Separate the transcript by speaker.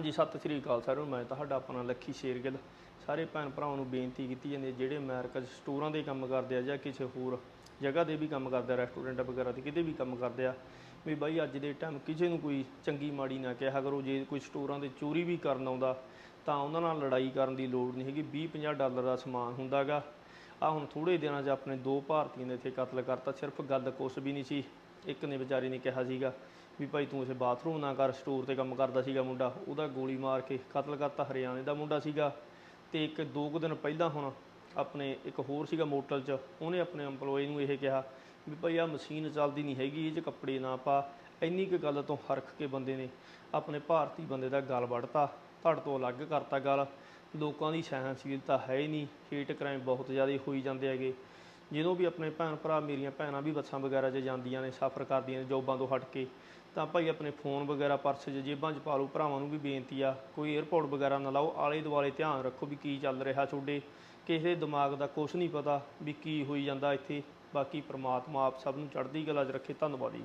Speaker 1: ਜੀ ਸਤਿ ਸ੍ਰੀ ਅਕਾਲ ਸਾਰਿਆਂ ਨੂੰ। ਮੈਂ ਤੁਹਾਡਾ ਆਪਣਾ ਲੱਖੀ ਸ਼ੇਰਗਿੱਲ। ਸਾਰੇ ਭੈਣ ਭਰਾਵਾਂ ਨੂੰ ਬੇਨਤੀ ਕੀਤੀ ਜਾਂਦੀ ਹੈ, ਜਿਹੜੇ ਅਮਰੀਕਾ 'ਚ ਸਟੋਰਾਂ ਦੇ ਕੰਮ ਕਰਦੇ ਆ ਜਾਂ ਕਿਸੇ ਹੋਰ ਜਗ੍ਹਾ ਦੇ ਵੀ ਕੰਮ ਕਰਦੇ ਆ, ਰੈਸਟੋਰੈਂਟ ਵਗੈਰਾ ਤੇ ਕਿਤੇ ਵੀ ਕੰਮ ਕਰਦੇ ਆ, ਵੀ ਬਾਈ ਅੱਜ ਦੇ ਟਾਈਮ ਕਿਸੇ ਨੂੰ ਕੋਈ ਚੰਗੀ ਮਾੜੀ ਨਾ ਕਿਹਾ ਕਰੋ, ਜੇ ਕੋਈ ਸਟੋਰਾਂ ਦੇ ਚੋਰੀ ਵੀ ਕਰਨ ਆਉਂਦਾ, ਤਾਂ ਉਹਨਾਂ ਨਾਲ ਲੜਾਈ ਕਰਨ ਦੀ ਲੋੜ ਨਹੀਂ ਹੈਗੀ। 20 50 ਡਾਲਰ ਦਾ ਸਮਾਨ ਹੁੰਦਾਗਾ। ਆ ਹੁਣ ਥੋੜੇ ਦਿਨਾਂ 'ਚ ਆਪਣੇ ਦੋ ਭਾਰਤੀਆਂ ਦੇ ਇੱਥੇ ਕਤਲ ਕਰਤਾ। ਸਿਰਫ ਗੱਲ ਕੁਛ ਵੀ ਨਹੀਂ ਸੀ। ਇੱਕ ਨੇ ਵਿਚਾਰੀ ਨੇ ਕਿਹਾ ਸੀਗਾ ਵੀ ਭਾਈ ਤੂੰ ਇਸੇ ਬਾਥਰੂਮ ਨਾ ਕਰ, ਸਟੋਰ ਤੇ ਕੰਮ ਕਰਦਾ ਸੀਗਾ ਮੁੰਡਾ। ਉਹਦਾ ਗੋਲੀ ਮਾਰ ਕੇ ਕਤਲ ਕਰਤਾ ਹਰਿਆਣੇ ਦਾ ਮੁੰਡਾ ਸੀਗਾ। ਤੇ ਇੱਕ ਦੋ ਕੁ ਦਿਨ ਪਹਿਲਾਂ ਹੁਣ ਆਪਣੇ ਇੱਕ ਹੋਰ ਸੀਗਾ ਮੋਟਲ 'ਚ, ਉਹਨੇ ਆਪਣੇ EMPLOYE ਨੂੰ ਇਹ ਕਿਹਾ ਵੀ ਭਾਈ ਆ ਮਸ਼ੀਨ ਚੱਲਦੀ ਨਹੀਂ ਹੈਗੀ, ਇਹ 'ਚ ਕੱਪੜੇ ਨਾ ਪਾ। ਇੰਨੀ ਕੁ ਗੱਲ ਤੋਂ ਹਰਖ ਕੇ ਬੰਦੇ ਨੇ ਆਪਣੇ ਭਾਰਤੀ ਬੰਦੇ ਦਾ ਗਲ ਵੜਤਾ ਧੜ ਤੋਂ ਅਲੱਗ ਕਰਤਾ ਗਲ। ਲੋਕਾਂ ਦੀ ਸਹਿਣਸ਼ੀਲਤਾ ਹੈ ਹੀ ਨਹੀਂ ਹੇਟ ਕ੍ਰਾਈਮ ਬਹੁਤ ਜ਼ਿਆਦਾ ਹੋਈ ਜਾਂਦੇ ਹੈਗੇ। ਜਦੋਂ ਵੀ ਆਪਣੇ ਭੈਣ ਭਰਾ ਮੇਰੀਆਂ ਭੈਣਾਂ ਵੀ ਬੱਸਾਂ ਵਗੈਰਾ 'ਚ ਜਾਂਦੀਆਂ ਨੇ, ਸਫ਼ਰ ਕਰਦੀਆਂ ਨੇ, ਜੋਬਾਂ ਤੋਂ ਹਟ ਕੇ, ਤਾਂ ਭਾਈ ਆਪਣੇ ਫੋਨ ਵਗੈਰਾ ਪਰਸ 'ਚ, ਜੇਬਾਂ 'ਚ ਪਾ ਲਓ, ਭਰਾਵਾਂ ਨੂੰ ਵੀ ਬੇਨਤੀ ਆ, ਕੋਈ 에어ਪੋਰਟ ਵਗੈਰਾ ਨਾ ਲਾਓ ਆਲੇ ਦੁਆਲੇ ਧਿਆਨ ਰੱਖੋ ਵੀ ਕੀ ਚੱਲ ਰਿਹਾ ਤੁਹਾਡੇ। ਕਿਸੇ ਦੇ ਦਿਮਾਗ ਦਾ ਕੁਝ ਨਹੀਂ ਪਤਾ ਵੀ ਕੀ ਹੋਈ ਜਾਂਦਾ ਇੱਥੇ, ਬਾਕੀ ਪ੍ਰਮਾਤਮਾ ਆਪ ਸਭ ਨੂੰ ਚੜ੍ਹਦੀ ਕਲਾ 'ਚ ਰੱਖੇ। ਧੰਨਵਾਦ ਜੀ।